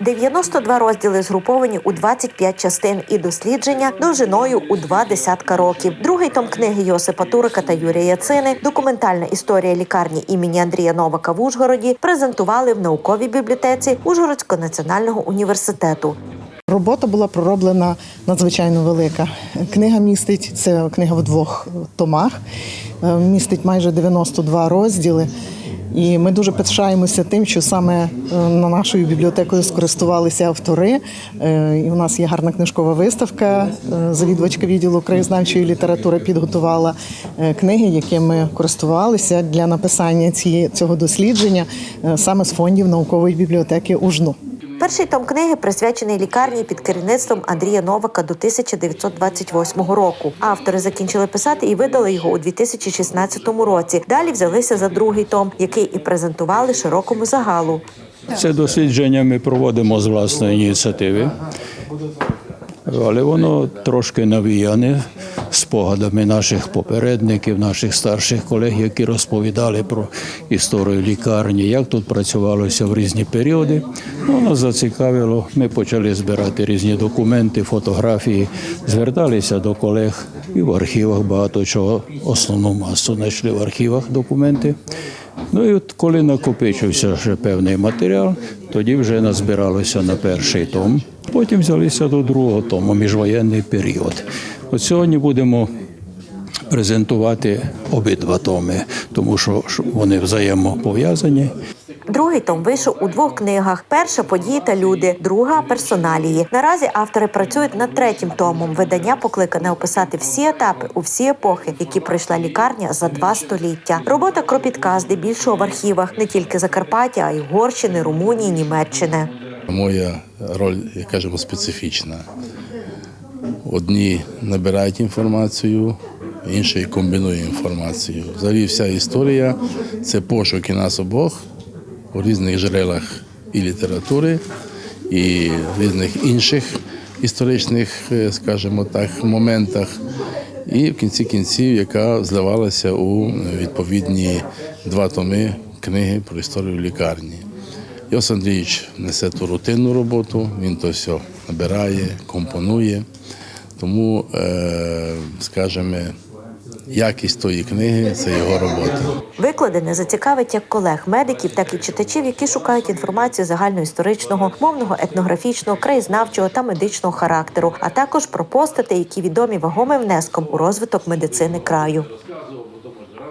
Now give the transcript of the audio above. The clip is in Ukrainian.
92 розділи згруповані у 25 частин і дослідження довжиною у два десятка років. Другий том книги Йосипа Турика та Юрія Яцини Документальна історія лікарні імені Андрія Новака в Ужгороді презентували в науковій бібліотеці Ужгородського національного університету. Робота була пророблена надзвичайно велика. Книга містить це книга в двох томах, е, містить майже 92 розділи. І ми дуже пишаємося тим, що саме е, на нашою бібліотекою скористувалися автори. Е, І у нас є гарна книжкова виставка. Е, Завідувачка відділу краєзнавчої літератури підготувала книги, якими користувалися для написання цього дослідження саме з фондів наукової бібліотеки УЖНУ. Перший том книги присвячений лікарні під керівництвом Андрія Новака до 1928 року. Автори закінчили писати і видали його у 2016 році. Далі взялися за другий том, який і презентували широкому загалу. Це дослідження ми проводимо з власної ініціативи, але воно трошки навіяне спогадами наших попередників, наших старших колег, які розповідали про історію лікарні, як тут працювалося в різні періоди. Ну, нас зацікавило. Ми почали збирати різні документи, фотографії, зверталися до колег і в архівах багато чого. Основну масу знайшли в архівах документи. Ну і от коли накопичився вже певний матеріал, тоді вже назбиралося на перший том. Потім взялися до другого тому, міжвоєнний період. От сьогодні будемо презентувати обидва томи, тому що вони взаємопов'язані. Другий том вийшов у двох книгах: перша події та люди, друга персоналії. Наразі автори працюють над третім томом. Видання покликане описати всі етапи у всі епохи, які пройшла лікарня за два століття. Робота кропітка здебільшого в архівах не тільки Закарпаття, а й Угорщини, Румунії, Німеччини. Моя роль, як кажемо, специфічна. Одні набирають інформацію, інші комбінують інформацію. Взагалі вся історія це пошуки нас обох у різних джерелах і літератури, і різних інших історичних, е, скажімо так, моментах. І в кінці кінців, яка зливалася у відповідні два томи книги про історію лікарні. Йосиф Андрійович несе ту рутинну роботу, він то все набирає, компонує. Тому, е, скажімо, якість тої книги це його робота. Викладене зацікавить як колег, медиків, так і читачів, які шукають інформацію загальноісторичного, мовного, етнографічного, краєзнавчого та медичного характеру, а також про постати, які відомі вагомим внеском у розвиток медицини краю.